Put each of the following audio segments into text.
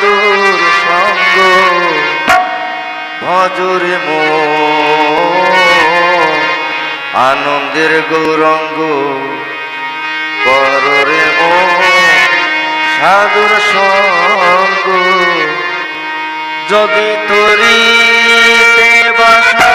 মধুর সঙ্গ ভজরে মো আনন্দের গৌরঙ্গ পররে মো সাধুর সঙ্গ। যদি তরি বাসা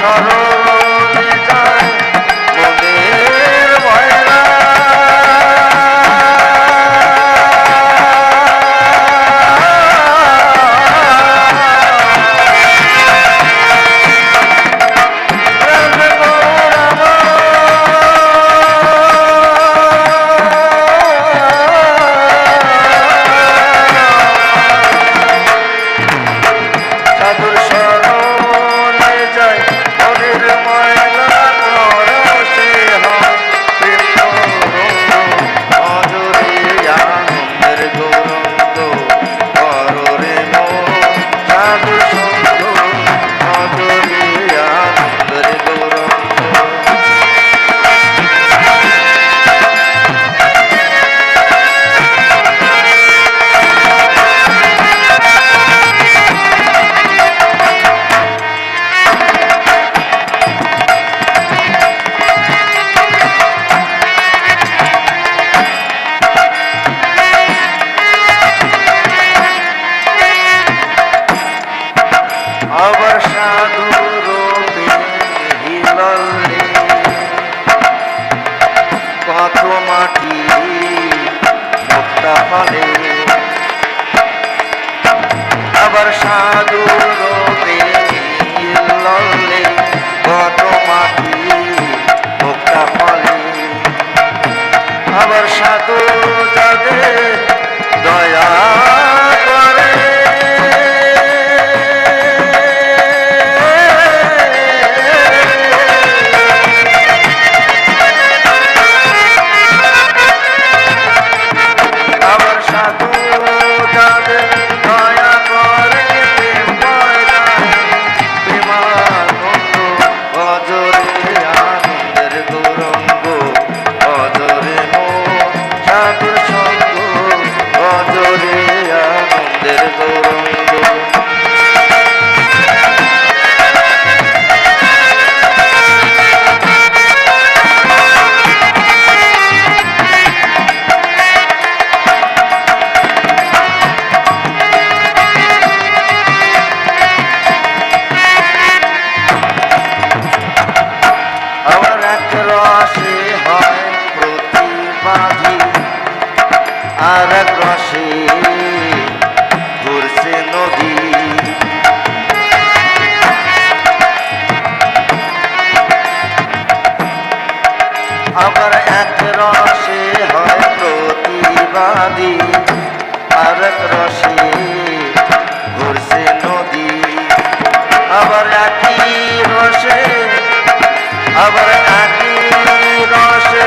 সর Bali. মোবারক রসে ঘুরছে নদী। আবার এক রসে হয় প্রতিবাদী। আরেক রসে ঘুরছে নদী। আবার একই রসে, আবার একই রসে